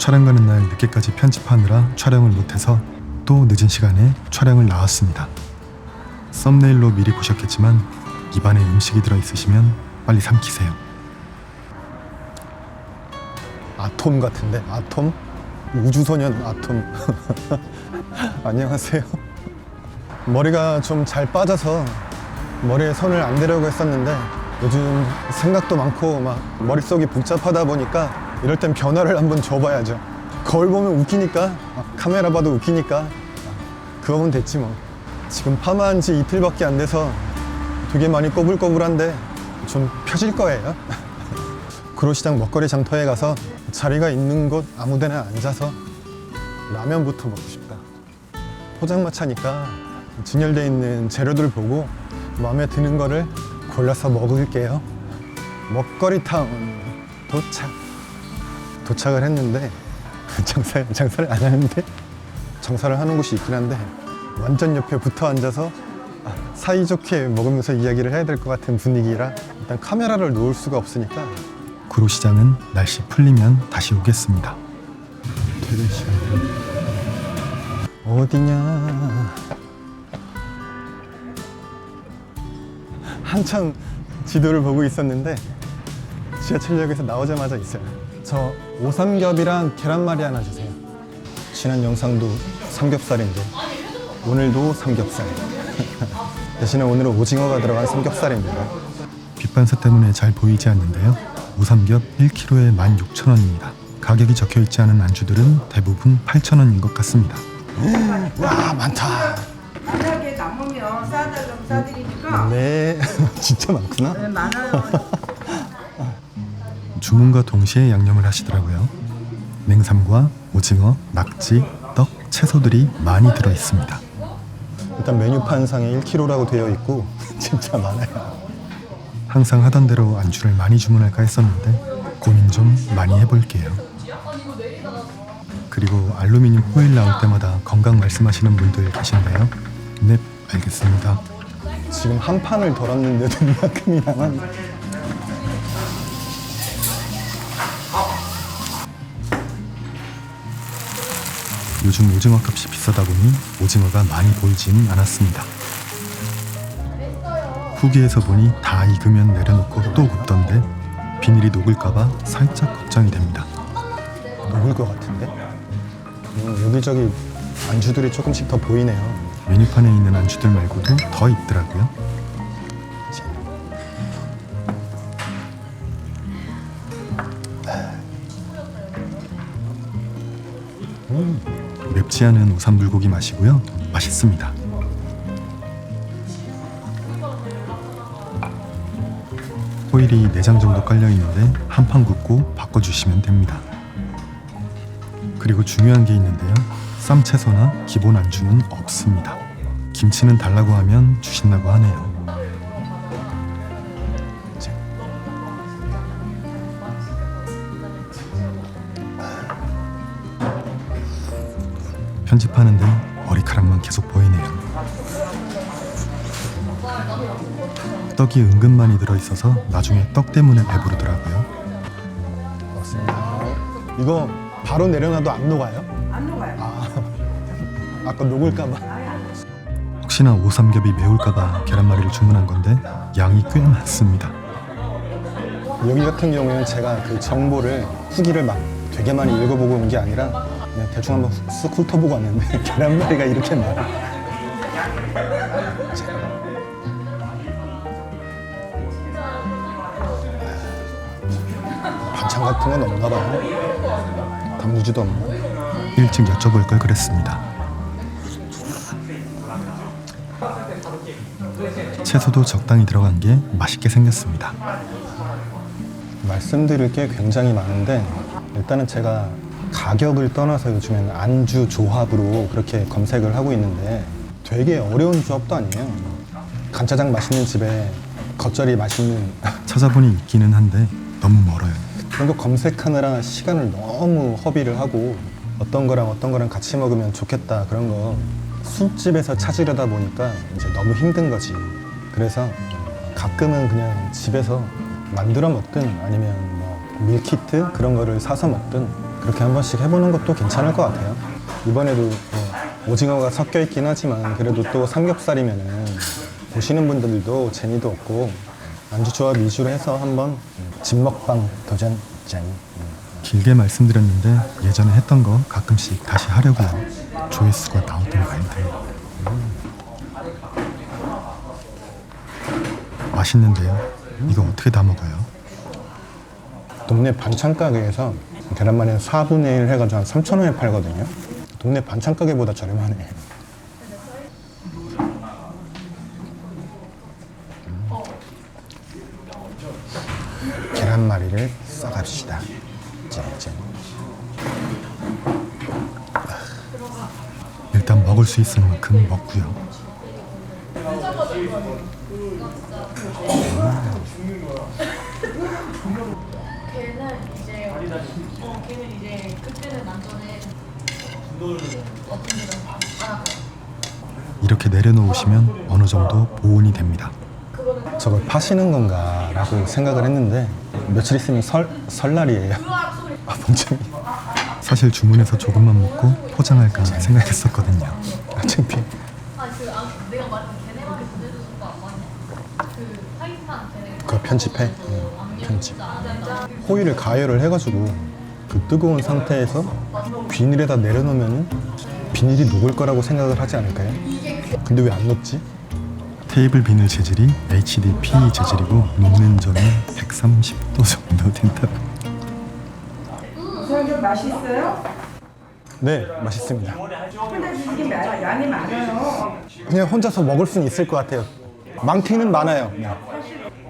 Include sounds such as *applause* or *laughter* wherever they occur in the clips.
촬영 가는 날 늦게까지 편집하느라 촬영을 못해서 또 늦은 시간에 촬영을 나왔습니다. 썸네일로 미리 보셨겠지만 입안에 음식이 들어있으시면 빨리 삼키세요. 아톰 같은데 아톰 우주소년 아톰 *laughs* 안녕하세요 머리가 좀 잘 빠져서 머리에 손을 안 대려고 했었는데 요즘 생각도 많고 막 머릿속이 복잡하다 보니까 이럴 땐 변화를 한번 줘봐야죠 거울 보면 웃기니까 아, 카메라 봐도 웃기니까 그거면 됐지 뭐 지금 파마한 지 이틀밖에 안 돼서 되게 많이 꼬불꼬불한데 좀 펴질 거예요 *laughs* 구로시장 먹거리 장터에 가서 자리가 있는 곳 아무데나 앉아서 라면부터 먹고 싶다. 포장마차니까 진열돼 있는 재료들 보고 마음에 드는 거를 골라서 먹을게요. 먹거리 타운 도착. 도착을 했는데 *laughs* 장사 장사를 안 하는데 장사를 하는 곳이 있긴 한데 완전 옆에 붙어 앉아서 아, 사이좋게 먹으면서 이야기를 해야 될 것 같은 분위기라 일단 카메라를 놓을 수가 없으니까 구로시장은 날씨 풀리면 다시 오겠습니다. 퇴근 시간 어디냐 한참 지도를 보고 있었는데 지하철역에서 나오자마자 있어요 저 오삼겹이랑 계란말이 하나 주세요 지난 영상도 삼겹살인데 오늘도 삼겹살 *laughs* 대신에 오늘은 오징어가 들어간 삼겹살입니다 빛반사 때문에 잘 보이지 않는데요. 우삼겹 1kg에 16,000원입니다. 가격이 적혀 있지 않은 안주들은 대부분 8,000원인 것 같습니다. *gasps* 와 많다 만약에 남으면 싸달라고 싸드리니까 네 *laughs* 진짜 많구나 네, 많아요. *laughs* 주문과 동시에 양념을 하시더라고요. 냉삼과 오징어, 낙지, 떡, 채소들이 많이 들어 있습니다. 일단 메뉴판상에 1kg라고 되어 있고 *laughs* 진짜 많아요. 항상 하던 대로 안주를 많이 주문할까 했었는데 고민 좀 많이 해볼게요. 그리고 알루미늄 호일 나올 때마다 건강 말씀하시는 분들 계신데요. 네, 알겠습니다. 지금 한 판을 덜었는데도 이만큼이 *laughs* 남 요즘 오징어 값이 비싸다 보니 오징어가 많이 보이진 않았습니다. 후기에서 보니 다 익으면 내려놓고 또 굽던데 비닐이 녹을까봐 살짝 걱정이 됩니다. 녹을 것 같은데? 음, 여기저기 안주들이 조금씩 더 보이네요. 메뉴판에 있는 안주들 말고도 더 있더라고요. 맵지 않은 우삼불고기 맛이고요. 맛있습니다. 호일이 4장 정도 깔려 있는데 한 판 굽고 바꿔주시면 됩니다. 그리고 중요한 게 있는데요. 쌈 채소나 기본 안주는 없습니다. 김치는 달라고 하면 주신다고 하네요. 편집하는데 머리카락만 계속 보이네요. 떡이 은근 많이 들어있어서 나중에 떡 때문에 배부르더라고요. 맞습니다. 이거 바로 내려놔도 안 녹아요? 안 녹아요. 아, 아까 녹을까봐. 혹시나 오삼겹이 매울까봐 계란말이를 주문한 건데 양이 꽤 많습니다. 여기 같은 경우에는 제가 그 정보를 후기를 막 되게 많이 읽어보고 온 게 아니라 대충 한번 쓱 훑어보고 왔는데 *laughs* 계란말이가 이렇게 많아. 반찬 같은 건 없나 봐요. 단무지도 없나? 일찍 여쭤볼 걸 그랬습니다. 채소도 적당히 들어간 게 맛있게 생겼습니다. 말씀드릴 게 굉장히 많은데 일단은 제가 가격을 떠나서 요즘에는 안주 조합으로 그렇게 검색을 하고 있는데 되게 어려운 조합도 아니에요. 간짜장 맛있는 집에 겉절이 맛있는 *laughs* 찾아보니 있기는 한데 너무 멀어요. 그런 거 검색하느라 시간을 너무 허비를 하고 어떤 거랑 어떤 거랑 같이 먹으면 좋겠다 그런 거 술집에서 찾으려다 보니까 이제 너무 힘든 거지. 그래서 가끔은 그냥 집에서 만들어 먹든 아니면 뭐 밀키트 그런 거를 사서 먹든 그렇게 한 번씩 해보는 것도 괜찮을 것 같아요. 이번에도 뭐 오징어가 섞여 있긴 하지만 그래도 또 삼겹살이면은 보시는 분들도 재미도 없고 안주 조합 위주로 해서 한번 집 먹방 도전 짠. 길게 말씀드렸는데 예전에 했던 거 가끔씩 다시 하려고요. 조회수가 나오던 아닌데. 맛있는데요. 이거 어떻게 다 먹어요? 동네 반찬 가게에서 계란말이는 4분의 1 해가지고 한 3천 원에 팔거든요. 동네 반찬 가게보다 저렴하네. 음. 계란말이를 싸갑시다. 짠짠. 일단 먹을 수 있을 만큼 먹고요. 이제 어 걔는 이제 그때는 완전히 어떤 일은 안 이렇게 내려놓으시면 어느 정도 보온이 됩니다. 저걸 파시는 건가라고 생각을 했는데 며칠 있으면 설 설날이에요. 아 봉점이 사실 주문해서 조금만 먹고 포장할까 생각했었거든요. 아 창피해. 아그 아, 내가 말한 걔네한테 보내주는 거안 맞냐? 그 파이스탄 걔네 그거 편집해. 응, 편집. 호일을 가열을 해가지고 그 뜨거운 상태에서 비닐에다 내려놓으면 비닐이 녹을 거라고 생각을 하지 않을까요? 근데 왜 안 녹지? 테이블 비닐 재질이 HDP 재질이고 녹는 점이 130도 정도 된다고. 우선 맛있어요? 네, 맛있습니다. 혼자 드시기 마- 양이 많아요. 그냥 혼자서 먹을 수는 있을 것 같아요. 많기는 많아요. 네.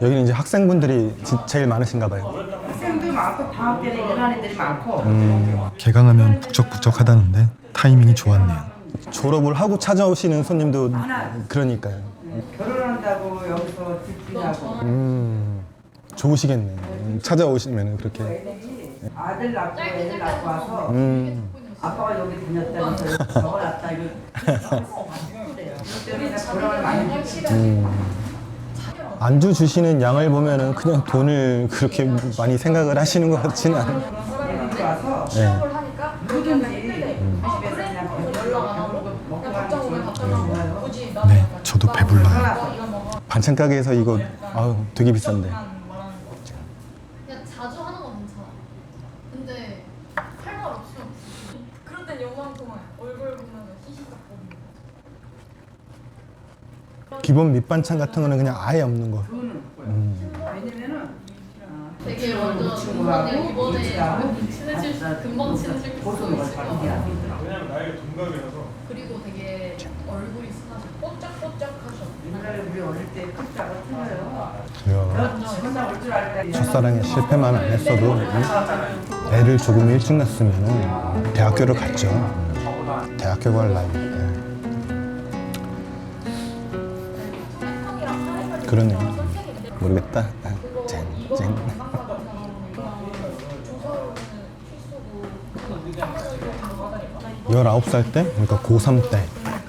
여기는 이제 학생분들이 지- 제일 많으신가 봐요. 학생도 많고 때는 일하는 애들이 많고 개강하면 북적북적하다는데 타이밍이 좋았네요. 졸업을 하고 찾아오시는 손님도 그러니까요. 결혼한다고 여기서 듣기하고 음, 좋으시겠네. 음, 찾아오시면 그렇게. 아들 낳고 애들 낳고 와서 음, 아빠가 여기 다녔다면서 저걸 낳다 이거 *laughs* 이 때문에 결혼을 많이 했지 안주 주시는 양을 보면은 그냥 돈을 그렇게 많이 생각을 하시는 것 같지는 않아요. 네. 네, 저도 배불러요. 반찬 가게에서 이거 아우 되게 비싼데. 그냥 자주 하는 건 괜찮아. 근데 할 말 없으면 그럴 땐 영광통화 얼굴 보면 희희각 보는 기본 밑반찬 같은 거는 그냥 아예 없는 거. 왜냐면은 되게 완전 친구하고 이번에 이번에 친구하고 친해질 수 금방 친해질 수 고소 있을 먹을 것거 같아. 같아요. 그리고 되게 얼굴이 순하시고 뽀짝뽀짝하셔. 옛날에 우리 어릴 때 크다가 틀려요. 이야, 너 혼자 올줄 알때 첫사랑에 실패만 안 했어도 음, 애를 조금 일찍 낳았으면 대학교를 갔죠. 음, 대학교 갈 나이. 그러네요. 모르겠다. 아, 젠, 젠. 19살 때, 그러니까 고3 때,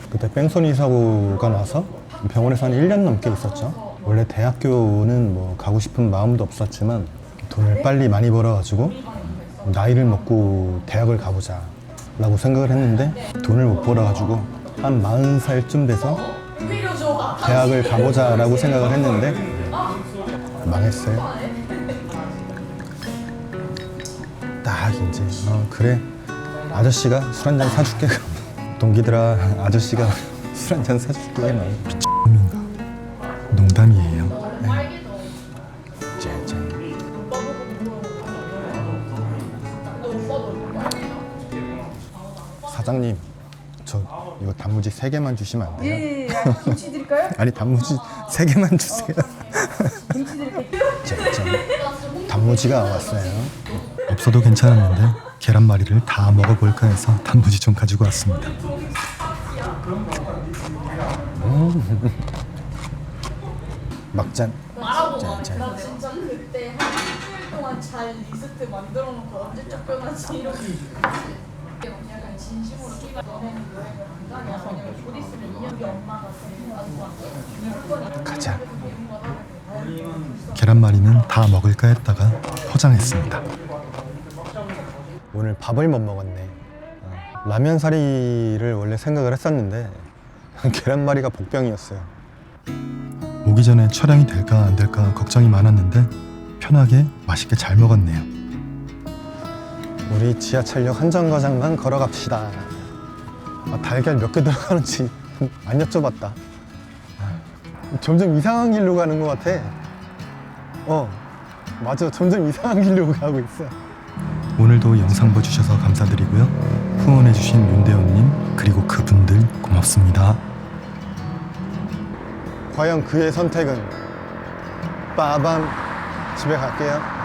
그때 뺑소니 사고가 나서 병원에서 한 1년 넘게 있었죠. 원래 대학교는 뭐 가고 싶은 마음도 없었지만 돈을 빨리 많이 벌어가지고 나이를 먹고 대학을 가보자 라고 생각을 했는데 돈을 못 벌어가지고 한 40살쯤 돼서 대학을 가보자 라고 생각을 했는데 망했어요. 딱 이제 어, 그래. 아저씨가 술 한 잔 사줄게. *laughs* 동기들아 아저씨가 *laughs* 술 한 잔 사줄게. 막 민가? 농담이에요. 짠짠 사장님. 저 이거 단무지 세 개만 주시면 안 돼요? 예, 예, 아, 김치 드릴까요? *laughs* 아니 단무지 세 개만 주세요 김치 드릴게요. *laughs* 짠짠 단무지가 왔어요 없어도 괜찮았는데 계란말이를 다 먹어볼까 해서 단무지 좀 가지고 왔습니다. 막잔 말하고 짠 짠 나 진짜 그때 한 일주일 동안 잘 리스트 만들어 놓고 언제 쫓겨나지 이러고 그치? 진심으로 끼가 너네는 여행을 안 가냐 왜냐면 곧 있으면 2년 우리 엄마가 가자 계란말이는 다 먹을까 했다가 포장했습니다. 오늘 밥을 못 먹었네. 아, 라면 사리를 원래 생각을 했었는데 *laughs* 계란말이가 복병이었어요. 오기 전에 촬영이 될까 안 될까 걱정이 많았는데 편하게 맛있게 잘 먹었네요. 우리 지하철역 한 정거장만 걸어갑시다. 아, 달걀 몇 개 들어가는지 안 여쭤봤다. 아, 점점 이상한 길로 가는 것 같아. 어, 맞아. 점점 이상한 길로 가고 있어. 오늘도 영상 봐주셔서 감사드리고요. 후원해주신 윤대원님 그리고 그분들 고맙습니다. 과연 그의 선택은 빠밤 집에 갈게요.